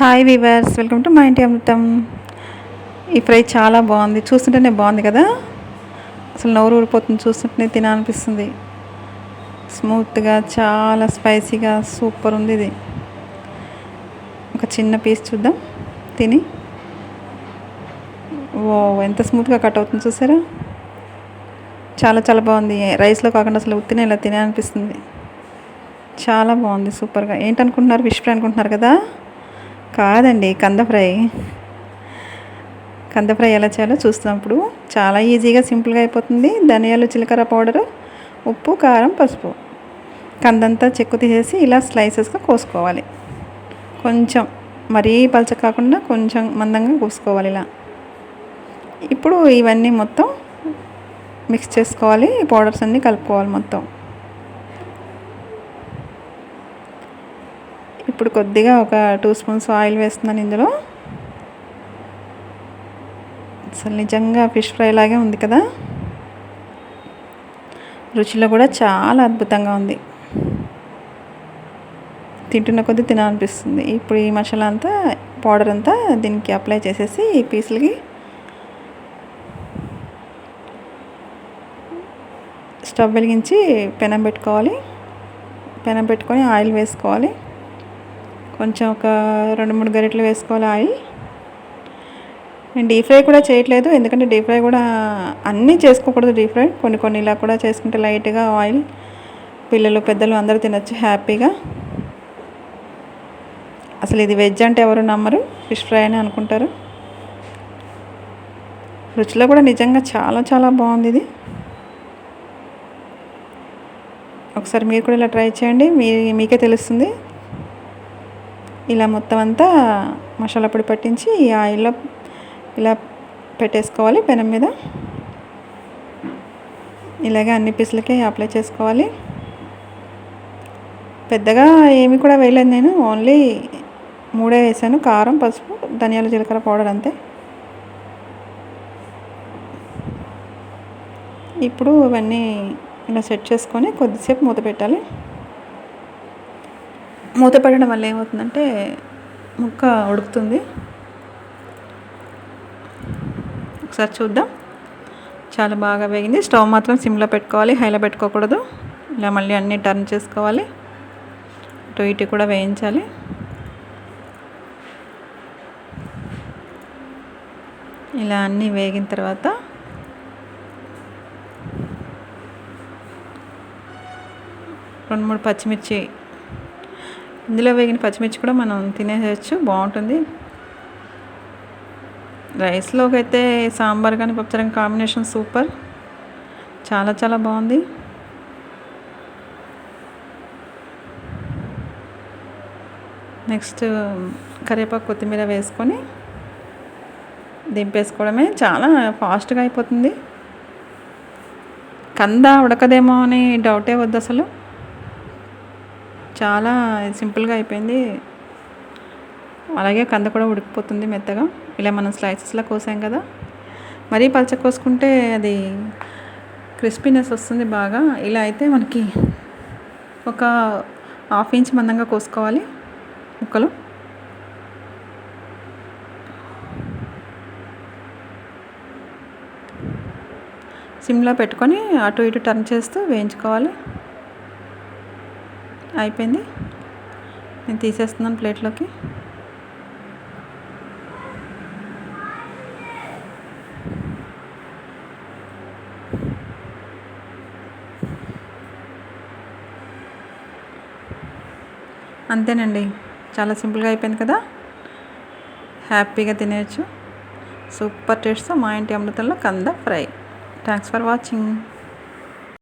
Hi weavers welcome to మా ఇంటి అమృతం ఈ ఫ్రై చాలా బాగుంది. చూస్తుంటేనే బాగుంది కదా? అసలు నోరు ఊడిపోతుంది చూస్తుంటేనే తినాలనిపిస్తుంది. స్మూత్గా చాలా స్పైసీగా సూపర్ ఉంది ఇది. ఒక చిన్న పీస్ చూద్దాం. తిని. ఓ ఎంత స్మూత్గా కట్ అవుతుంది చూసారా? చాలా చాలా బాగుంది. రైస్లో కాకుండా అసలు ఉత్తిన ఇలా తినాలనిపిస్తుంది. చాలా బాగుంది సూపర్గా. ఏంటనుకుంటున్నారు? ఫిష్ ఫ్రై అనుకుంటున్నారు కదా? కాదండి కంద ఫ్రై. కంద ఫ్రై ఎలా చేయాలో చూస్తున్నప్పుడు చాలా ఈజీగా సింపుల్గా అయిపోతుంది. ధనియాలు జీలకర్ర పౌడరు ఉప్పు కారం పసుపు. కందంతా చెక్కు తీసేసి ఇలా స్లైసెస్గా కోసుకోవాలి. కొంచెం మరీ పలచ కాకుండా కొంచెం మందంగా కోసుకోవాలి ఇలా. ఇప్పుడు ఇవన్నీ మొత్తం మిక్స్ చేసుకోవాలి. పౌడర్స్ అన్నీ కలుపుకోవాలి మొత్తం. ఇప్పుడు కొద్దిగా ఒక టూ స్పూన్స్ ఆయిల్ వేస్తున్నాను ఇందులో. అసలు నిజంగా ఫిష్ ఫ్రై లాగే ఉంది కదా. రుచిలో కూడా చాలా అద్భుతంగా ఉంది. తింటున్న కొద్దీ తినాలనిపిస్తుంది. ఇప్పుడు ఈ మసాలా అంతా పౌడర్ అంతా దీనికి అప్లై చేసేసి ఈ పీసులకి స్టవ్ వెలిగించి పెనం పెట్టుకోవాలి. పెనం పెట్టుకొని ఆయిల్ వేసుకోవాలి. కొంచెం ఒక రెండు మూడు గరిటలు వేసుకోవాలి ఆయిల్. నేను డీప్ ఫ్రై కూడా చేయట్లేదు ఎందుకంటే డీప్ ఫ్రై కూడా అన్నీ చేసుకోకూడదు డీప్ ఫ్రై. కొన్ని కొన్ని ఇలా కూడా చేసుకుంటే లైట్గా ఆయిల్ పిల్లలు పెద్దలు అందరూ తినచ్చు హ్యాపీగా. అసలు ఇది వెజ్ అంటే ఎవరు నమ్మరు ఫిష్ ఫ్రై అని అనుకుంటారు. రుచిలో కూడా నిజంగా చాలా చాలా బాగుంది ఇది. ఒకసారి మీరు కూడా ఇలా ట్రై చేయండి మీ మీకే తెలుస్తుంది. ఇలా మొత్తం అంతా మసాలా పొడి పట్టించి ఈ ఆయిల్లో ఇలా పెట్టేసుకోవాలి పెనం మీద. ఇలాగే అన్ని పీసులకి అప్లై చేసుకోవాలి. పెద్దగా ఏమి కూడా వేయలేదు నేను. ఓన్లీ మూడే వేసాను. కారం పసుపు ధనియాల జీలకర్ర పౌడర్ అంతే. ఇప్పుడు ఇవన్నీ ఇలా సెట్ చేసుకొని కొద్దిసేపు మూత పెట్టాలి. మూత పెట్టడం వల్ల ఏమవుతుందంటే ముక్క ఉడుకుతుంది. ఒకసారి చూద్దాం. చాలా బాగా వేగింది. స్టవ్ మాత్రం సిమ్లో పెట్టుకోవాలి. హైలో పెట్టుకోకూడదు. ఇలా మళ్ళీ అన్నీ టర్న్ చేసుకోవాలి. అటు ఇటు కూడా వేయించాలి. ఇలా అన్నీ వేగిన తర్వాత రెండు మూడు పచ్చిమిర్చి ఇందులో వేగిన పచ్చిమిర్చి కూడా మనం తినేసేయచ్చు బాగుంటుంది. రైస్లోకి అయితే సాంబార్ కానీ పప్పుచారం కాంబినేషన్ సూపర్. చాలా చాలా బాగుంది. నెక్స్ట్ కరివేపాకు కొత్తిమీర వేసుకొని దింపేసుకోవడమే చాలా ఫాస్ట్గా అయిపోతుంది. కంద ఉడకదేమో అని డౌటే వద్దు అసలు చాలా సింపుల్గా అయిపోయింది. అలాగే కంద కూడా ఉడికిపోతుంది మెత్తగా. ఇలా మనం స్లైసెస్లో కోసాం కదా. మరీ పలచ కోసుకుంటే అది క్రిస్పీనెస్ వస్తుంది బాగా. ఇలా అయితే మనకి ఒక హాఫ్ ఇంచ్ మందంగా కోసుకోవాలి ముక్కలు. సిమ్లో పెట్టుకొని అటు ఇటు టర్న్ చేస్తూ వేయించుకోవాలి. అయిపోయింది. నేను తీసేస్తున్నాను ప్లేట్లోకి. అంతేనండి. చాలా సింపుల్గా అయిపోయింది కదా. హ్యాపీగా తినేయచ్చు. సూపర్ టేస్ట్తో మా ఇంటి అమృతంలో కంద ఫ్రై. Thanks for watching.